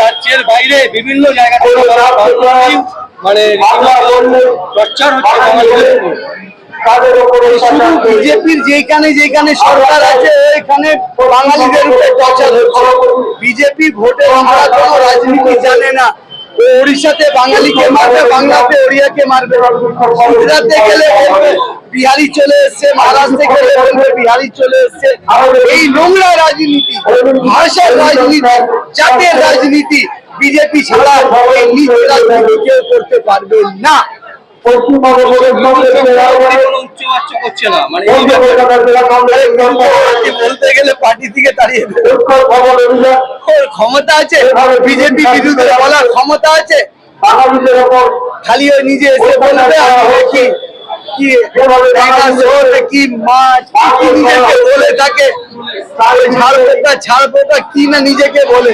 রাজ্যের বাইরে বিভিন্ন জায়গা থেকে মানে প্রচার হচ্ছে শুধু বিজেপির যেখানে যেখানে সরকার আছে ওইখানে বাঙালিদের উপরে টর্চার হচ্ছে। বিজেপি ভোটে আমরা কোনো রাজনীতি জানে না। ও উড়িষ্যাতে বাঙালিকে মারবে বাংলাতে ওড়িয়াকে মারবে। গুজরাটে গেলে বলবে বিহারি চলে এসছে, মহারাষ্ট্রে বলবে বিহারি চলে এসছে। এই নোংরা রাজনীতি, ভাষার রাজনীতি, জাতের রাজনীতি, বিজেপি ছাড়া রাজনীতি কেউ করতে পারবে না। বলতে গেলে পার্টি থেকে তাড়িয়ে ক্ষমতা আছে, বিজেপি বিরুদ্ধে ক্ষমতা আছে। খালি ওই নিজে এসে বলবে কি কি কি মাছ? কি কি নিজেকে বলে? থাকে ওই ঝাড় পোকা ঝাড় পোকা কি না নিজেকে বলে?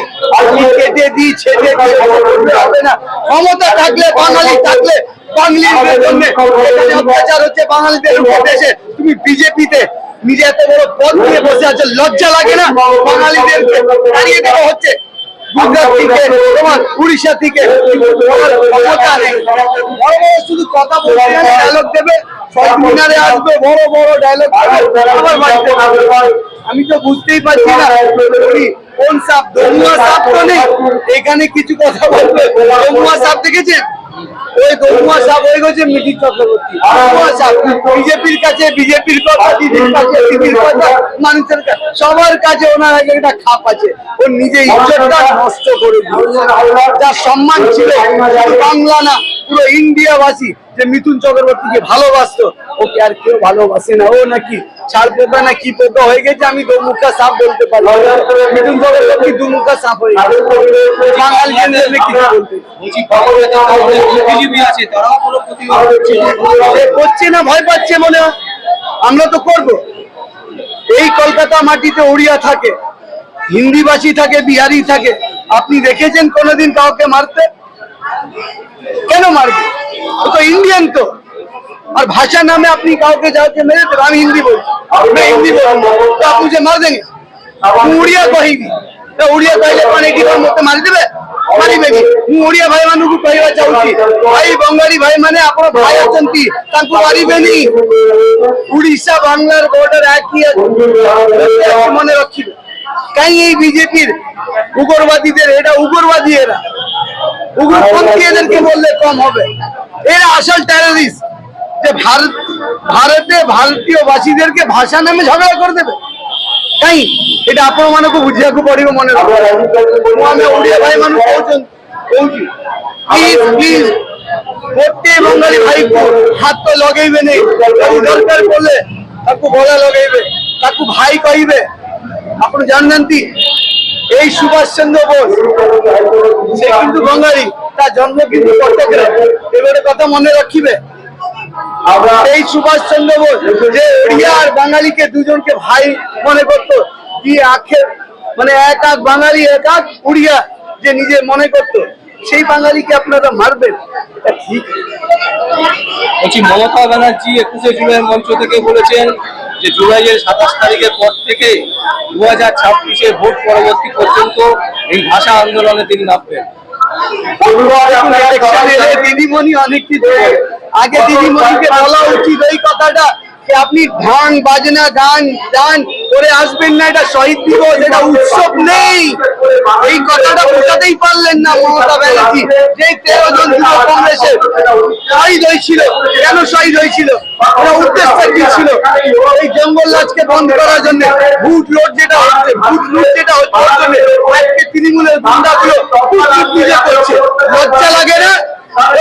কি কেটে দিই ছেটে দিই হবে না। ক্ষমতা থাকলে বাঙালি থাকলে বাঙালিদের জন্য অত্যাচার হচ্ছে বাঙালিদের দেশে তুমি বিজেপিতে নিজে এত বড় পদ নিয়ে বসে আছে লজ্জা লাগে না? বাঙালিদেরকে দেওয়া হচ্ছে। গুজরাট থেকে তোমার উড়িষ্যা থেকে ক্ষমতা নেই বড় বড় শুধু কথা বলতে ডায়লগ দেবে মিনারে আসবে বড় বড় ডায়লগ দেবে। বাড়িতে আমি তো বুঝতেই পারছি না কোন সাপ দমুয়া সাপ তো নেই? এখানে কিছু কথা বলবে দমুয়া সাপ দেখেছেন? ওই চক্রবর্তী। কাছে সবার কাছে ওনার আগে একটা খাপ আছে। ও নিজে ইজ্জতটা নষ্ট করে যার সম্মান ছিল বাংলা না, পুরো ইন্ডিয়াবাসী যে মিথুন চক্রবর্তীকে ভালোবাসতো, ওকে আর কেউ ভালোবাসে না। ও নাকি ছাড় পোকা না কি পোকা হয়ে গেছে, আমি দুমুখা সাপ বলতে পারি মিথুন চক্রবর্তী দুমুখা সাপ হয়ে গেছে। করছে না ভয় পাচ্ছে মনে আমরা তো করব। এই কলকাতা মাটিতে উড়িয়া থাকে হিন্দি ভাষী থাকে বিহারি থাকে। আপনি দেখেছেন কোনোদিন কাউকে মারতে? কেন মারবে? ও তো ইন্ডিয়ান তো। আর ভাষা নামে আপনি কাউকে যাকে মেরে দেবেন আমি হিন্দি বলছি। मैं हिंदी बोल तो आप मुझे मार देंगे উড়িয়া कहेगी तो उड़िया कहले पानी की मुझे मार देवे ମାରିଦେବେ ମାରିବେନି ମୁଁ ଓଡ଼ିଆ ଭାଇ ମାନଙ୍କୁ କହିବା ଚାହୁଁଛି ଭାଇ ବଙ୍ଗାଳୀ ଭାଇ ମାନେ ଆପଣ ଭାଇ ଅଛନ୍ତି ତାଙ୍କୁ ମାରିବେନି উড়িষ্যা বাংলার বর্ডার একই আছে একই মনে রাখিবে কাই এই বিজেপির উগ্রবাদীদের এটা উগ্রবাদী এরা উগ্রপন্থী এদেরকে বললে কম হবে এরা আসল টেররিস্ট যে ভারত ভারতে ভারতীয় বাসীদেরকে ভাষা নামে ঝগড়া করে দেবে କାହିଁ ଏଇଟା ଆପଣ ମାନଙ୍କୁ ବୁଝିବାକୁ ପଡିବ ମନେ ରଖ ମୁଁ ଆମେ ଓଡିଆ ଭାଇ ମାନଙ୍କୁ କହୁଛନ୍ତି କହୁଛି ପ୍ଲିଜ ପ୍ଲିଜ ଗୋଟେ ବଙ୍ଗାଳୀ ଭାଇକୁ ହାତ ଲଗେଇବେ ନାହିଁ ତାକୁ ଦରକାର ପଡିଲେ ତାକୁ ଗଳା ଲଗେଇବେ ତାକୁ ଭାଇ କହିବେ ଆପଣ ଜାଣିନାହାନ୍ତି এই সুভাষ চন্দ্র বোস সে কিন্তু বঙ্গালী তার জন্ম কিন্তু কটকরে এবারে কথা মনে রাখিবে এই সুভাষ চন্দ্র বোস যে ওড়িয়া আর বাঙালিকে দুজনকে ভাই মনে করতো কি আখের মানে এক এক বাঙালি এক এক উড়িয়া যে নিজে মনে করতো সেই বাঙালিকে আপনারা মারবেন? এটা ঠিক। বলছি মমতা ব্যানার্জি একুশে জুলাই মঞ্চ থেকে বলেছেন যে জুলাইয়ের সাতাশ তারিখের পর থেকে দু হাজার ছাব্বিশে ভোট পরবর্তী পর্যন্ত এই ভাষা আন্দোলনে তিনি নামবেন। দিদিমণি অনেক কিছু আগে দিদিমণিকে বলা উচিত এই কথাটা যে আপনি ঢাং বাজনা গান গান করে আসবেন না, এটা শহীদ দিবস, এটা উৎসব নেই। এই কথাটা বোঝাতেই পারলেন না মমতা ব্যানার্জি, যে তেরো জন যুব কংগ্রেসের শহীদ হয়েছিল। কেন শহীদ হয়েছিল? উদ্দেশ্যটা কি ছিল এই জঙ্গল বন্ধ করার জন্য, ভুট লোড যেটা হচ্ছে, ভুট যেটা হচ্ছে তৃণমূলের প্রচুর পুজো করছে লজ্জা লাগে না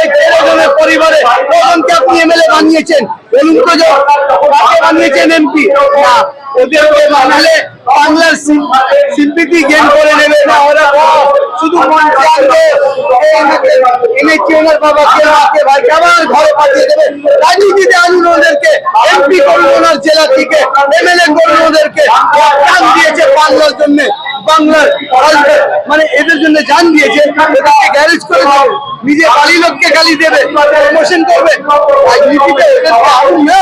এই তেরো জনের পরিবারে কজনকে আপনি এমএলএ বানিয়েছেন বলুন তো বানিয়েছেন এমপি? না ওদেরকে বানালে বাংলার করে নেবে না, ওরা শুধু এই এনাকে এনেছি ওনার বাবাকে মাকে ঘরে পাঠিয়ে দেবে? রাজনীতিতে আনুন ওদেরকে এমপি করুন ওনার জেলা থেকে এমএলএ করুন ওদেরকে প্রাণ দিয়েছে বাংলার জন্য, বাংলার মানে এদের জন্য জান দিয়েছে গ্যারেজ করে দেবে নিজে বাড়ি লোককে গালি দেবে প্রমোশন করবে। রাজনীতিতে এদেরকে আনুন না।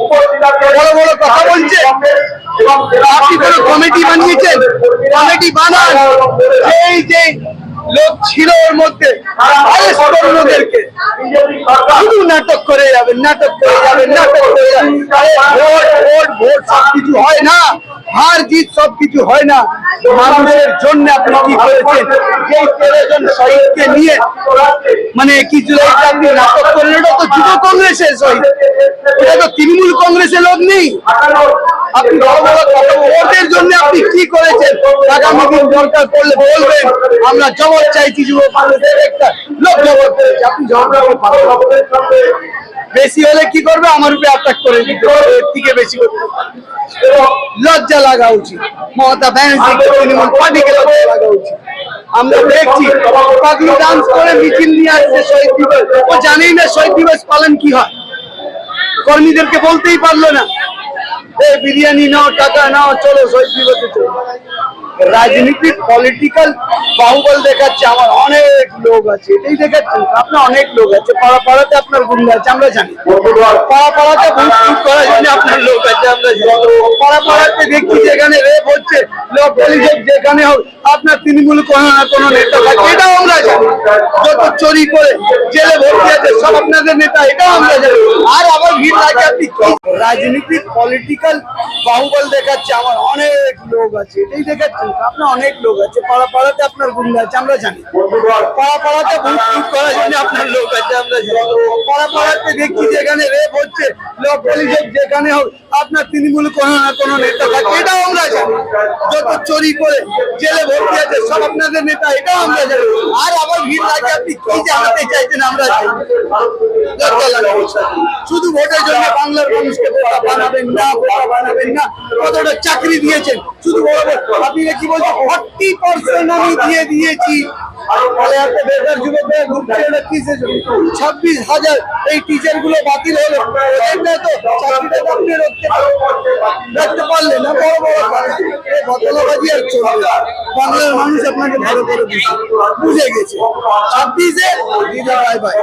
বড় বড় কথা বলছে। আপনি কোনো কমিটি বানিয়েছেন? কমিটি বানান। যেই যে লোক ছিল ওর মধ্যে ওদেরকে শুধু নাটক করে যাবেন নাটক করে যাবেন নাটক করে যাবেন। ভোট ভোট ভোট সব কিছু হয় না। হার জিত সব কিছু হয় না। মানুষের জন্য আপনি কি করেছেন? যেই তেরো জন শহীদকে নিয়ে মানে কি জুলাইতে আপনি নাটক করলেন? ওটা তো যুব কংগ্রেসের শহীদ। এটা তো তৃণমূল কংগ্রেসের লোক নেই। আপনি জন্য আপনি কি করেছেন? আগামী দিন দরকার পড়লে বলবেন আমরা জবাব চাইছি যুব কংগ্রেসের একটা লোক জবাব করেছে আপনি জবাব। বেশি হলে কি করবে? আমার উপরে অ্যাটাক করে থেকে বেশি করতে লজ্জা লাগা উচিত। মমতা ব্যানার্জি তৃণমূল লাগা উচিত। আমরা দেখছি, পাগলু ডান্স করে মিছিল নিয়ে আসছে শহীদ দিবস। ও জানেই না শহীদ দিবস পালন কি হয়। কর্মীদেরকে বলতেই পারল না। এই বিরিয়ানি নাও, টাকা নাও, চলো শহীদ দিবসে চলো। রাজনীতির পলিটিক্যাল বাহুবল দেখাচ্ছে, আমার অনেক লোক আছে, এটাই দেখাচ্ছেন আপনার অনেক লোক আছে পাড়া পাড়াতে আপনার গুন্ডা আছে, আমরা জানি। পাড়া পাড়াতে ফুট করার জন্য আপনার লোক আছে, আমরা জানি। পাড়া পাড়াতে দেখছি যেখানে রেপ হচ্ছে, লোক পুলিশের যেখানে হোক, আপনার তৃণমূল কোনো না কোনো নেতা থাকে এটাও আমরা জানি। যত চুরি করে জেলে ভর্তি আছে, সব আপনাদের নেতা, এটাও আমরা জানি। রাজনীতির পলিটিক্যাল বাহুবল দেখাচ্ছে আমার অনেক লোক আছে, এটাই দেখাচ্ছে আপনার অনেক লোক আছে পাড়া পাড়াতে আপনার গুন্ডা আছে, আমরা জানি। পাড়া পাড়াতে ফুট করার জন্য আপনার লোক আছে, আমরা জানি। পাড়া পাড়াতে দেখছি যেখানে রেপ হচ্ছে, লোক যেখানে হোক আপনার তৃণমূল কোনো না কোনো নেতা থাকে, এটাও আমরা জানি। যত চুরি করে জেলে ভর্তি আছে, সব আপনাদের নেতা, এটাও আমরা জানি। আর আবার ভিড় লাগে, আপনি কি জানাতে চাইছেন আমরা শুধু ভোটের জন্য বাংলার মানুষকে বানাবেন না বানাবেন না, কতটা চাকরি দিয়েছেন, শুধু আপনি কি বলছেন ফর্টি পার্সেন্ট আমি দিয়ে দিয়েছি? ছাব্বিশ হাজার এই টিচারগুলো বাতিল হলো। তো চাকরিটা তো আপনি রক্ষে রাখতে পারলেন না বড়। বড় বদলাবাজি আর চলবে। বাংলার মানুষ আপনাকে ভালো করে বুঝে বুঝে গেছে। ছাব্বিশে বাই বাই